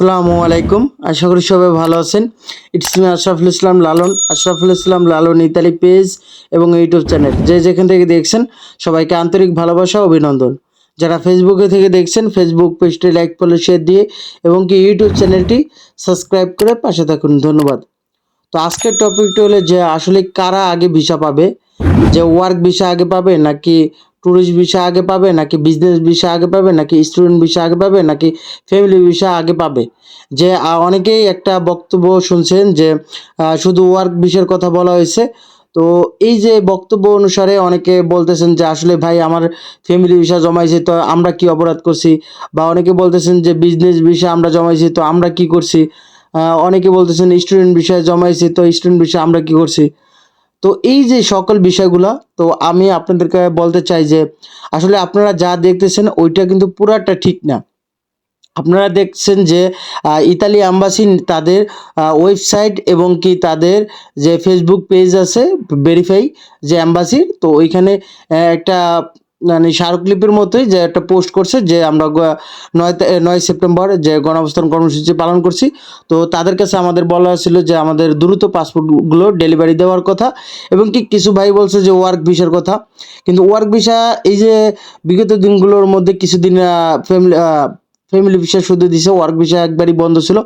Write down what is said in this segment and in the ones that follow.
আসসালামু আলাইকুম। আশা করি সবাই ভালো আছেন। It's me Ashraful Islam Lalon. Ashraful Islam Lalon Italy page এবং ইউটিউব চ্যানেল। যে যেখান থেকে দেখছেন, সবাইকে আন্তরিক ভালোবাসা, অভিনন্দন। যারা ফেসবুকে থেকে দেখছেন ফেসবুক পেজটি লাইক ফলো শেয়ার দিয়ে এবং কি ইউটিউব চ্যানেলটি সাবস্ক্রাইব করে পাশে থাকুন। ধন্যবাদ। তো আজকের টপিকটি হলো যে আসলে কারা আগে ভিসা পাবে? যে ওয়ার্ক ভিসা আগে পাবে নাকি ট্যুরিস্ট ভিসা আগে পাবে নাকি বিজনেস ভিসা আগে পাবে নাকি স্টুডেন্ট ভিসা আগে পাবে নাকি ফ্যামিলি ভিসা আগে পাবে? যে অনেকেই একটা বক্তব্য শুনছেন যে শুধু ওয়ার্ক ভিসার কথা বলা হয়েছে। তো এই যে বক্তব্য অনুসারে অনেকে বলতেছেন যে, আসলে ভাই আমার ফ্যামিলি ভিসা জমাইছে, তো আমরা কি অপরাধ করছি? বা অনেকে বলতেছেন যে বিজনেস ভিসা আমরা জমাইছি, তো আমরা কি করছি? অনেকে বলতেছেন স্টুডেন্ট বিষয়ে জমাইছি, তো স্টুডেন্ট বিষয়ে আমরা কি করছি? তো এই যে সকল বিষয়গুলো, তো আমি আপনাদেরকে বলতে চাই যে, আসলে আপনারা যা দেখতেছেন ওইটা কিন্তু পুরাটা ঠিক না। আপনারা দেখছেন যে ইতালি অ্যাম্বাসি তাদের ওয়েবসাইট এবং কি তাদের যে ফেসবুক পেজ আছে ভেরিফাই যে অ্যাম্বাসির তো ওইখানে একটা মানে স্মারকলিপির মতোই যে একটা পোস্ট করছে যে আমরা নয় নয় সেপ্টেম্বর যে গণঅবস্থান কর্মসূচি পালন করছি। তো তাদের কাছে আমাদের বলা হয়েছিল যে আমাদের দ্রুত পাসপোর্টগুলো ডেলিভারি দেওয়ার কথা এবং কি কিছু ভাই বলছে যে ওয়ার্ক ভিসার কথা। কিন্তু ওয়ার্ক ভিসা এই যে বিগত দিনগুলোর মধ্যে কিছুদিন ফ্যামিলি ফ্যামিলি ভিসা শুধু দিছে ওয়ার্ক ভিসা একবারই বন্ধ ছিল।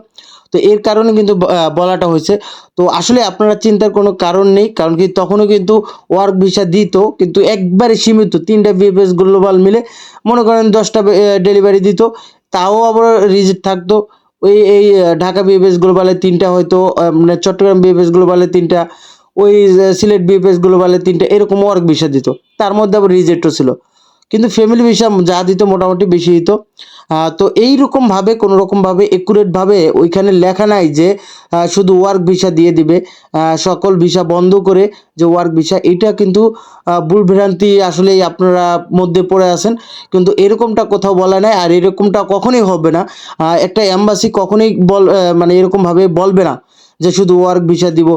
তো এর কারণে কিন্তু বলাটা হয়েছে। তো আসলে আপনারা চিন্তার কোনো কারণ নেই, কারণ কি তখনও কিন্তু ওয়ার্ক ভিসা দিত, কিন্তু একবারে সীমিত, তিনটা বিএফএস গ্লোবাল মিলে মনে করেন দশটা ডেলিভারি দিত। তাও আবার রিজিট থাকতো। ওই, এই ঢাকা বিএফএস গ্লোবালে তিনটা হয়তো মানে চট্টগ্রাম বিএফএস গ্লোবালে তিনটা, ওই সিলেট বিএফএস গ্লোবালে তিনটা, এরকম ওয়ার্ক ভিসা দিত। তার মধ্যে আবার রিজেক্টও ছিল। কিন্তু ফ্যামিলি ভিসা যা দিত মোটামুটি বেশি দিত। তো এইরকমভাবে কোনো রকমভাবে একুরেটভাবে ওইখানে লেখা নাই যে শুধু ওয়ার্ক ভিসা দিয়ে দিবে। সকল ভিসা বন্ধ করে যে ওয়ার্ক ভিসা এটা কিন্তু আহ, ভুল ভ্রান্তি আসলেই আপনারা মধ্যে পড়ে আছেন। কিন্তু এরকমটা কোথাও বলা নাই আর এরকমটা কখনোই হবে না। একটা অ্যাম্বাসি কখনোই বল মানে এরকমভাবে বলবে না। যে শুধু ওয়ার্ক ভিসা দিব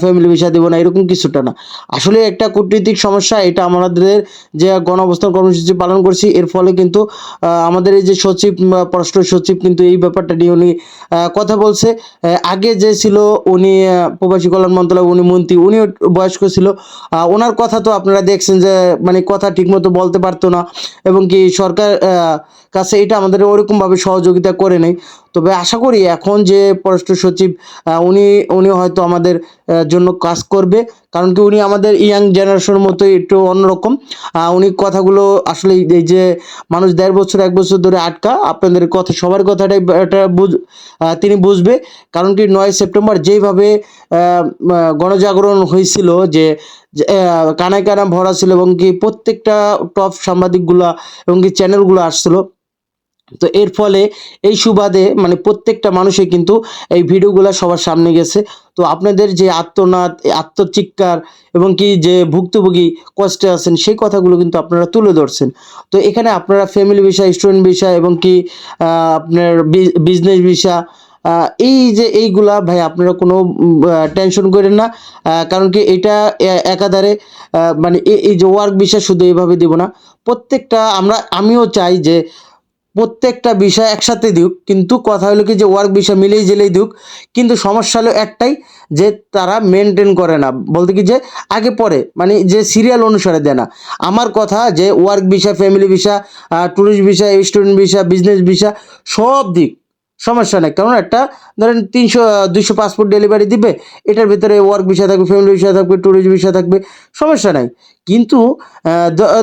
ফ্যামিলি ভিসা দিব না, এরকম কিছুটা না। আসলে একটা কূটনীতিক সমস্যা, এটা আমাদের যে গণ অবস্থান কর্মসূচি পালন করছি, এর ফলে কিন্তু আমাদের এই যে সচিব পররাষ্ট্র সচিব কিন্তু এই ব্যাপারটা নিয়ে উনি কথা বলছে। আগে যে ছিল উনি প্রবাসী কল্যাণ মন্ত্রণালয় উনি মন্ত্রী, উনিও বয়স্ক ছিল। ওনার কথা তো আপনারা দেখছেন যে মানে কথা ঠিকমতো বলতে পারতো না। এবং কি সরকার কাছে এটা আমাদের ওরকমভাবে সহযোগিতা করে নেই। তবে আশা করি এখন যে পররাষ্ট্র সচিব উনি উনি হয়তো আমাদের জন্য কাজ করবে। কারণ কি উনি আমাদের ইয়াং জেনারেশনের মতোই একটু অন্যরকম। উনি কথাগুলো আসলে এই যে মানুষ দেড় বছর এক বছর ধরে আটকা আপনাদের কথা সবার কথাটাই এটা বুঝ তিনি বুঝবে। কারণ কি নয় সেপ্টেম্বর যেইভাবে গণজাগরণ হয়েছিল যে, কানায় কানা ভরা ছিল এবং কি প্রত্যেকটা টপ সাংবাদিকগুলা এবং কি চ্যানেলগুলো আসছিল তো এর ফলে এই সুবাদে মানে প্রত্যেকটা মানুষই কিন্তু এই ভিডিওগুলো সবার সামনে গেছে। তো আপনাদের যে আত্মনাদ আত্মচিৎকার এবং কি যে ভুক্তভোগী কষ্টে আছেন সেই কথাগুলো কিন্তু আপনারা তুলে ধরছেন। তো এখানে আপনারা ফ্যামিলি বিষয় স্টুডেন্ট বিষয় এবং কি আপনার বিজনেস বিষয় আহ, এই যে এইগুলা ভাই আপনারা কোনো টেনশন করেন না। কারণ কি এটা একাধারে মানে এই যে ওয়ার্ক বিষয় শুধু এইভাবে দিব না। প্রত্যেকটা আমরা আমিও চাই যে প্রত্যেকটা বিষয় একসাথে দিক কিন্তু কথা হলো কি যে ওয়ার্ক বিষয় মিলেই জেলেই দিক কিন্তু সমস্যা হলো একটাই যে তারা মেনটেন করে না। বলতে কি যে আগে পরে মানে যে সিরিয়াল অনুসারে দেয় না। আমার কথা যে work visa family visa tourist visa student visa business visa সব দিক। সমস্যা নেই। কারণ একটা, ধরেন তিনশো, দুইশো পাসপোর্ট ডেলিভারি দিবে, এটার ভিতরে ওয়ার্ক বিষয় থাকবে ফ্যামিলি বিষয় থাকবে ট্যুরিস্ট বিষয় থাকবে, সমস্যা নাই। কিন্তু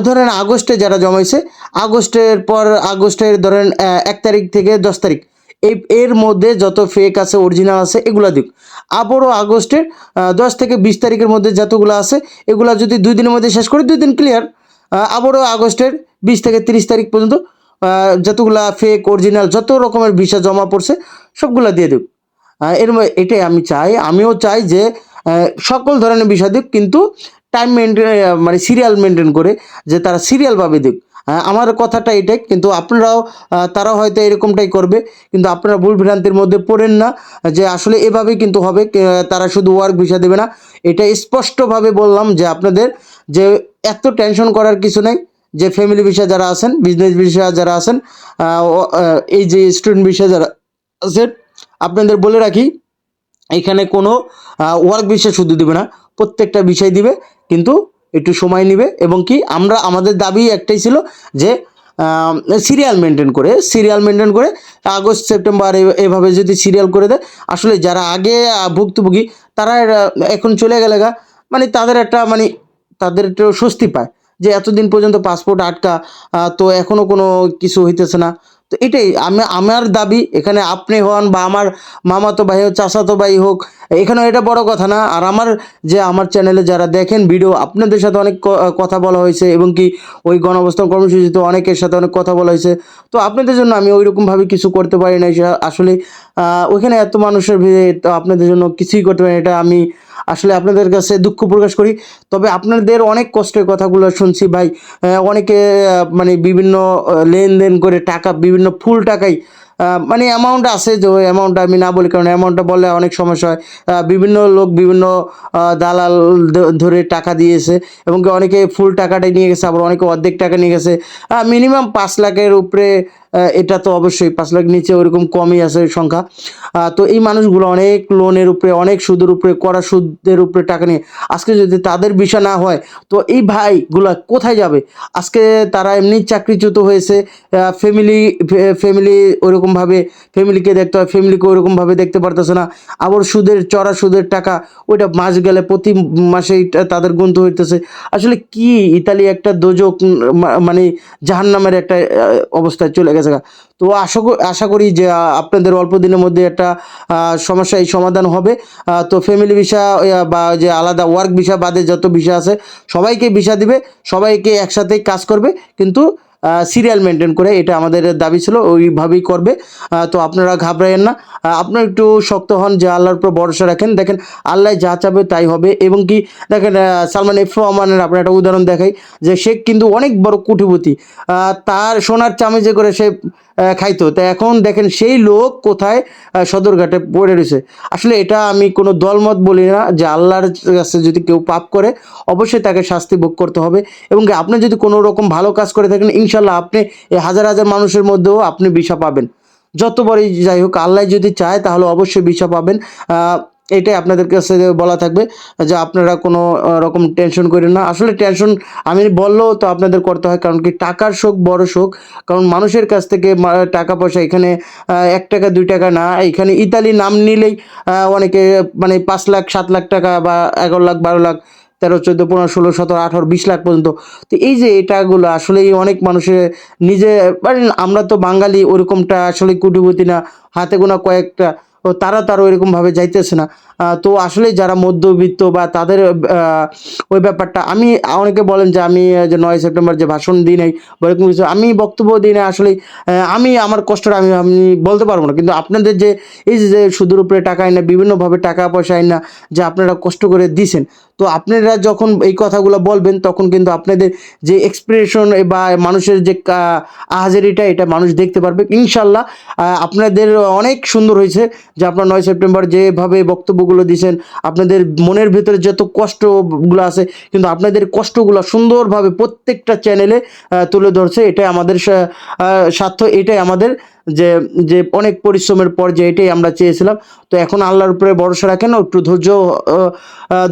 ধরেন আগস্টে যারা জমাইছে, আগস্টের পর আগস্টের ধরেন এক তারিখ থেকে দশ তারিখ, এই, এর মধ্যে যত ফেক আছে অরিজিনাল আছে, এগুলা দিক। আবারও আগস্টের দশ থেকে বিশ তারিখের মধ্যে যতগুলো আছে, এগুলা যদি দুই দিনের মধ্যে শেষ করে, দুই দিন ক্লিয়ার আবারও আগস্টের বিশ থেকে তিরিশ তারিখ পর্যন্ত যতগুলা ফেক অরিজিনাল যত রকমের ভিসা জমা পড়ছে, সবগুলা দিয়ে দিক এর এটাই আমি চাই। আমিও চাই যে সকল ধরনের বিষয় দিক, কিন্তু টাইম মেনটেন মানে সিরিয়াল মেনটেন করে যে তারা সিরিয়ালভাবে দিক। আমার কথাটা এটাই, কিন্তু আপনারাও তারাও হয়তো এরকমটাই করবে, কিন্তু আপনারা ভুল ভ্রান্তির মধ্যে পড়েন না, যে আসলে এভাবেই কিন্তু হবে তারা শুধু ওয়ার্ক ভিসা দেবে না। এটা স্পষ্টভাবে বললাম যে আপনাদের যে এত টেনশন করার কিছু নেই যে ফ্যামিলি ভিসা যারা আছেন বিজনেস ভিসা যারা আছেন এই যে স্টুডেন্ট ভিসা যারা আছে আপনাদের বলে রাখি, এখানে কোনো ওয়ার্ক বিষয় শুধু দিবে না, প্রত্যেকটা বিষয় দিবে, কিন্তু একটু সময় নেবে এবং কি আমরা, আমাদের দাবি একটাই ছিল যে সিরিয়াল মেনটেন করে সিরিয়াল মেনটেন করে, আগস্ট, সেপ্টেম্বর এভাবে যদি সিরিয়াল করে দেয়, আসলে যারা আগে ভুক্তভোগী, তারা এখন চলে গেলে গা মানে তাদের একটা মানে তাদের একটু স্বস্তি পায়। যে এতদিন পর্যন্ত পাসপোর্ট আটকা তো এখনও কোনো কিছু হইতেছে না। তো এটাই, আমি, আমার দাবি, এখানে আপনি হন বা আমার মামাতো ভাই হোক, চাচাতো ভাই হোক এখানে এটা বড় কথা না। আর আমার যে আমার চ্যানেলে যারা দেখেন ভিডিও, আপনাদের সাথে অনেক কথা বলা হয়েছে এবং কি ওই গণঅবস্থান কর্মসূচিতে অনেকের সাথে অনেক কথা বলা হয়েছে। তো আপনাদের জন্য আমি ওইরকমভাবে কিছু করতে পারি না আসলে ওইখানে এত মানুষের ভিড়ে তো আপনাদের জন্য কিছুই করতে পারি এটা আমি আসলে আপনাদের কাছে দুঃখ প্রকাশ করি। তবে আপনাদের অনেক কষ্টের কথাগুলো শুনছি ভাই। অনেকে মানে বিভিন্ন লেনদেন করে টাকা, বিভিন্ন ফুল টাকাই মানে অ্যামাউন্ট আছে যে ওই অ্যামাউন্টটা আমি না বলি, কারণ অ্যামাউন্টটা বললে অনেক সমস্যা হয়। বিভিন্ন লোক বিভিন্ন দালাল ধরে টাকা দিয়েছে, এবং অনেকে ফুল টাকাটাই নিয়ে গেছে, আবার অনেকে অর্ধেক টাকা নিয়ে গেছে। মিনিমাম পাঁচ লাখের উপরে এটা তো অবশ্যই পাঁচ লাখ নিচে ওরকম কমই আছে সংখ্যা। তো এই মানুষগুলো অনেক লোনের উপরে, অনেক সুদের উপরে, কড়া সুদের উপরে টাকা নিয়ে। আজকে যদি তাদের বিষয় না হয়, তো এই ভাইগুলা কোথায় যাবে? আজকে তারা এমনি চাকরিচ্যুত হয়েছে ফ্যামিলি ফ্যামিলি ওরকমভাবে ফ্যামিলিকে দেখতে হয় ফ্যামিলিকে ওরকমভাবে দেখতে পারতেছে না। আবার সুদের, চড়া সুদের টাকা, ওইটা মাস গেলে প্রতি মাসেই তাদের গুনতে হইতেছে। আসলে কি ইতালি একটা দোজক মানে জাহান্নামের একটা অবস্থায় চলে গেছে। তো আশা আশা করি যে আপনাদের অল্প দিনের মধ্যে একটা সমস্যা এই সমাধান হবে তো ফ্যামিলি ভিসা বা যে আলাদা ওয়ার্ক ভিসা বাদে যত ভিসা আছে, সবাইকে ভিসা দিবে, সবাইকে একসাথেই কাজ করবে কিন্তু সিরিয়াল মেনটেন করে এটা আমাদের দাবি ছিল, ওইভাবেই করবে। তো আপনারা ঘাবড়ায়েন না। আপনারা একটু শক্ত হন, যে আল্লাহর উপর ভরসা রাখেন। দেখেন, আল্লাহ যা চাবে তাই হবে। এবং কি, দেখেন সালমান এফ রহমানের আপনার একটা উদাহরণ দেখাই, যে সে কিন্তু অনেক বড় কুটিপতি। তার সোনার চামেচে করে সে খাইতো। তা এখন দেখেন, সেই লোক কোথায় সদরঘাটে পড়ে রয়েছে। আসলে এটা আমি কোনো দলমত বলি না, যে আল্লাহর কাছে যদি কেউ পাপ করে, অবশ্যই তাকে শাস্তি ভোগ করতে হবে। এবং আপনি যদি কোনো রকম ভালো কাজ করে থাকেন ইনশাল্লাহ আপনি এই হাজার হাজার মানুষের মধ্যেও আপনি বিষা পাবেন। যতবারই যাই হোক, আল্লাহ যদি চায়, তাহলে অবশ্যই বিষা পাবেন। এটাই আপনাদের কাছে বলা থাকবে যে আপনারা কোনো রকম টেনশন করেন না। আসলে টেনশন আমি বললেও তো আপনাদের করতে হয়, কারণ কি টাকার শোক বড় শোক। কারণ মানুষের কাছ থেকে টাকা পয়সা এখানে এক টাকা, দুই টাকা না। এখানে ইতালি নাম নিলেই অনেকে মানে পাঁচ লাখ, সাত লাখ টাকা বা এগারো লাখ, বারো লাখ তেরো, চোদ্দ, পনেরো, ষোলো, সতেরো, আঠারো, বিশ লাখ পর্যন্ত। তো এই যে এটাগুলো আসলে অনেক মানুষের নিজে মানে আমরা তো বাঙালি ওরকমটা আসলে কুটিপতি না, হাতে গোনা কয়েকটা, ও তারা তারা ওইরকমভাবে যাইতেছে না। তো আসলে যারা মধ্যবিত্ত বা তাদের ওই ব্যাপারটা, আমি, অনেকে বলেন যে আমি যে নয় সেপ্টেম্বর যে ভাষণ দিই নাই বা এরকম কিছু, আমি বক্তব্য দিই না আসলে আমি, আমার কষ্টটা আমি আমি বলতে পারব না। কিন্তু আপনাদের যে, এই যে সুদের উপরে টাকা আইন না, বিভিন্নভাবে টাকা পয়সা আইন না, যে আপনারা কষ্ট করে দিছেন, তো আপনারা যখন এই কথাগুলো বলবেন, তখন কিন্তু আপনাদের যে এক্সপ্রেশন বা মানুষের যে আহাজারিটা, এটা মানুষ দেখতে পারবে। ইনশাল্লাহ আপনাদের অনেক সুন্দর হয়েছে যে আপনার নয় সেপ্টেম্বর যেভাবে বক্তব্যগুলো দিয়েছেন আপনাদের মনের ভিতরে যত কষ্টগুলো আছে, কিন্তু আপনাদের কষ্টগুলো সুন্দরভাবে প্রত্যেকটা চ্যানেলে তুলে ধরছে। এটাই আমাদের স্বার্থ, এটাই আমাদের যে যে অনেক পরিশ্রমের পর যে এটাই আমরা চেয়েছিলাম। তো এখন আল্লাহর উপরে ভরসা রাখেন, একটু ধৈর্য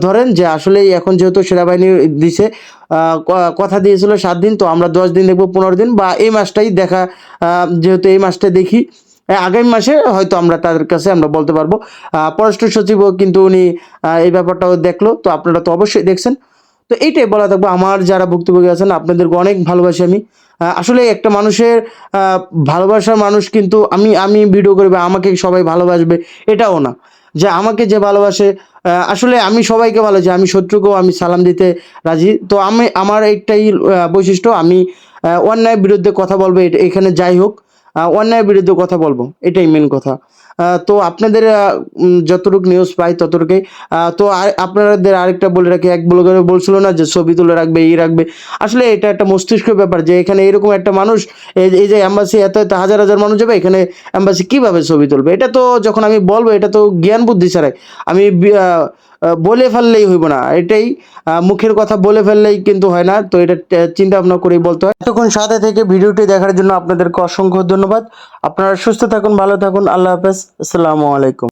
ধরেন যে আসলেই এখন যেহেতু সেনাবাহিনী দিছে কথা দিয়েছিল সাত দিন, তো আমরা দশ দিন দেখব, পনেরো দিন বা এই মাসটাই দেখা যেহেতু এই মাসটা দেখি। আগামী মাসে হয়তো আমরা তাদের কাছে আমরা বলতে পারব। পররাষ্ট্র সচিবও কিন্তু উনি এই ব্যাপারটাও দেখল, তো আপনারা তো অবশ্যই দেখছেন। তো এইটাই বলা থাকব, আমার যারা ভুক্তভোগী আছেন আপনাদেরকে অনেক ভালোবাসি আমি। আসলে একটা মানুষের ভালোবাসার মানুষ কিন্তু আমি আমি ভিডিও করবে আমাকে সবাই ভালোবাসবে, এটাও না। যে আমাকে যে ভালোবাসে আসলে আমি সবাইকে ভালোবাসি আমি শত্রুকেও আমি সালাম দিতে রাজি। তো আমি, আমার একটাই বৈশিষ্ট্য, আমি অন্যায়ের বিরুদ্ধে কথা বলব এখানে যাই হোক। অন্যায়ের বিরুদ্ধে কথা বলব। এটাই মেন কথা। তো আপনাদের যতটুকু নিউজ পাই ততটুকুই। তো আর আপনাদের আরেকটা বলে রাখি, এক ব্লগার বলছিল না যে ছবি তুলে রাখবে, এই রাখবে। আসলে এটা একটা মস্তিষ্ক ব্যাপার যে এখানে এরকম একটা মানুষ, এই যে অ্যাম্বাসি এত এত হাজার হাজার মানুষ যাবে, এখানে অ্যাম্বাসি কীভাবে ছবি তুলবে? এটা তো যখন আমি বলব, এটা তো জ্ঞান বুদ্ধি ছাড়াই। আমি বলে ফেললেই হইব না। এটাই মুখের কথা বলে ফেললেই কিন্তু হয় না। তো এটা চিন্তা ভাবনা করেই বলতে হয়। এতক্ষণ সাথে থেকে ভিডিওটি দেখার জন্য আপনাদেরকে অসংখ্য ধন্যবাদ। আপনারা সুস্থ থাকুন, ভালো থাকুন। আল্লাহ হাফেজ। আসসালামু আলাইকুম।